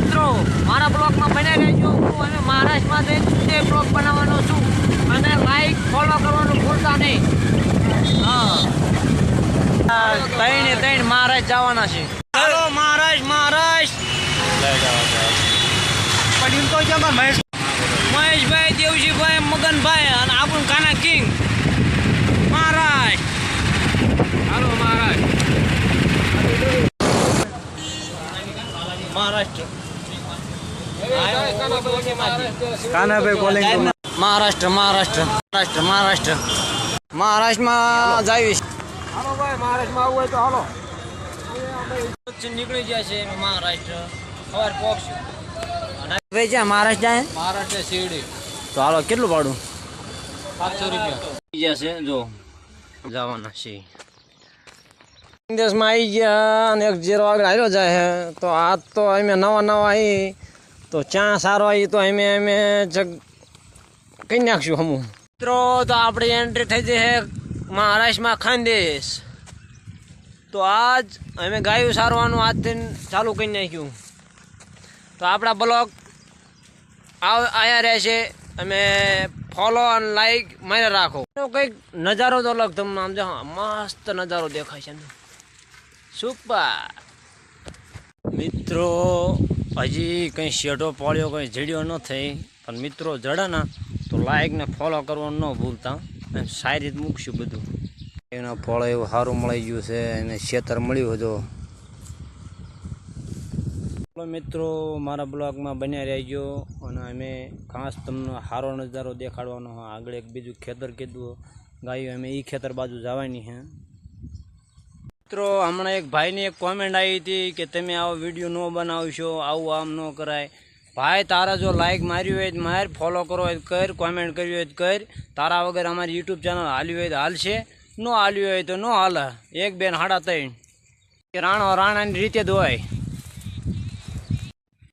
મિત્રો, મારા બ્લોગમાં બન્યા રહેજો. હું અને મહારાષ્ટ્રમાં જઈને તે બ્લોગ બનાવવાનો છું. અને લાઈક ફોલો કરવાનું ભૂલતા નહીં. હા. ત્રણે ત્રણ મહારાજ જવાના છે. હાલો મહારાજ મહારાજ મહેશભાઈ, દેવજીભાઈ, મગનભાઈ અને આપણું કાના કિંગ. મહારાજ હાલો મહારાજ મહારાષ્ટ્ર. કાનાભાઈ કોલિંગ મહારાષ્ટ્ર મહારાષ્ટ્ર મહારાષ્ટ્ર મહારાષ્ટ્ર. મહારાષ્ટ્રમાં જાવીશ. હાલો ભાઈ મહારાષ્ટ્રમાં આવવું હોય તો હાલો નીકળી ગયા છે મહારાષ્ટ્ર. સવાર પહોંચશું. ભાઈ જ્યાં મહારાષ્ટ્ર જાય? મહારાષ્ટ્ર શિરડી. તો હાલો કેટલું ભાડું? સાતસો રૂપિયા. ગયા છે જો. જવાના છે. દેશમાં આવી ગયા અને એક જીરો આગળ આવ્યો જાય છે. તો આ તો અમે નવા નવા આવી તો ચા સારો આવી તો અમે અમે જગ કઈ નાખશું હમું? મિત્રો તો આપણી એન્ટ્રી થઈ છે મહારાષ્ટ્રમાં ખાનદેશ. તો આજ અમે ગાયું સારવાનું આજથી ચાલુ કરી નાખ્યું. તો આપણા બ્લોગ આવ આયા રહેશે. અમે ફોલો અને લાઈક મારે રાખો. કંઈક નજારો તો અલગ તમને આમ જો મસ્ત નજારો દેખાય છે સુપર મિત્રો હજી કંઈ શેઢો પડ્યો કંઈ જડ્યો ન થઈ. પણ મિત્રો જડાના, તો લાઈક ને ફોલો કરવાનું ન ભૂલતા. અને સારી રીતે મૂકશું બધું. એના ફળ એવું સારું મળી ગયું છે, એને ખેતર મળ્યું હતું મિત્રો, મારા બ્લોગમાં બન્યા રહી ગયો અને અમે ખાસ તમને સારો નજારો દેખાડવાનો આગળ એક બીજું ખેતર કીધું ગાયું, અમે એ ખેતર બાજુ જવાની છે મિત્રો, હમણાં એક ભાઈની એક કોમેન્ટ આવી હતી કે તમે આવો વીડિયો ન બનાવશો, આવું આમ ન કરાય. ભાઈ, તારા જો લાઇક માર્યું હોય તો માર ફોલો કરો હોય કર કોમેન્ટ કર્યું હોય તો કર. તારા વગર અમારી યુટ્યુબ ચેનલ હાલ્યું હોય તો હાલશે, ન હાલ્યું હોય તો ન હાલે. એક બેન હાડા ત્રણ. રાણો રાણાની રીતે હોય